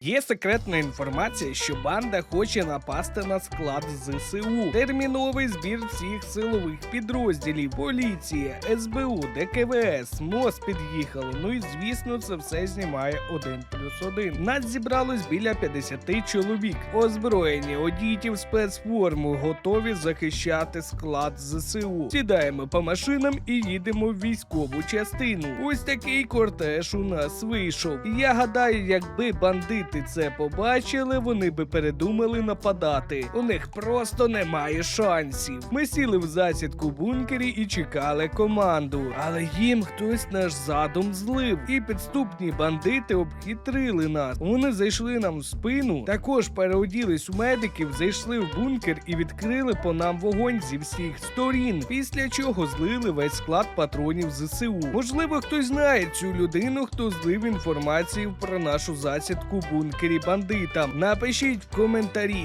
Є секретна інформація, що банда хоче напасти на склад ЗСУ. Терміновий збір всіх силових підрозділів, поліція, СБУ, ДКВС, МОЗ під'їхали. Ну і звісно, це все знімає один плюс один. Нас зібралось біля 50 чоловік. Озброєні, одіті в спецформу, готові захищати склад ЗСУ. Сідаємо по машинам і їдемо в військову частину. Ось такий кортеж у нас вийшов. Я гадаю, якби бандити це побачили, вони би передумали нападати. У них просто немає шансів. Ми сіли в засідку бункері і чекали команду. Але їм хтось наш задум злив, і підступні бандити обхитрили нас. Вони зайшли нам в спину, також переоділись у медиків, зайшли в бункер і відкрили по нам вогонь зі всіх сторін. Після чого злили весь склад патронів ЗСУ. Можливо, хтось знає цю людину, хто злив інформацію про нашу засідку в бункері бандитам. Напишіть в коментарі.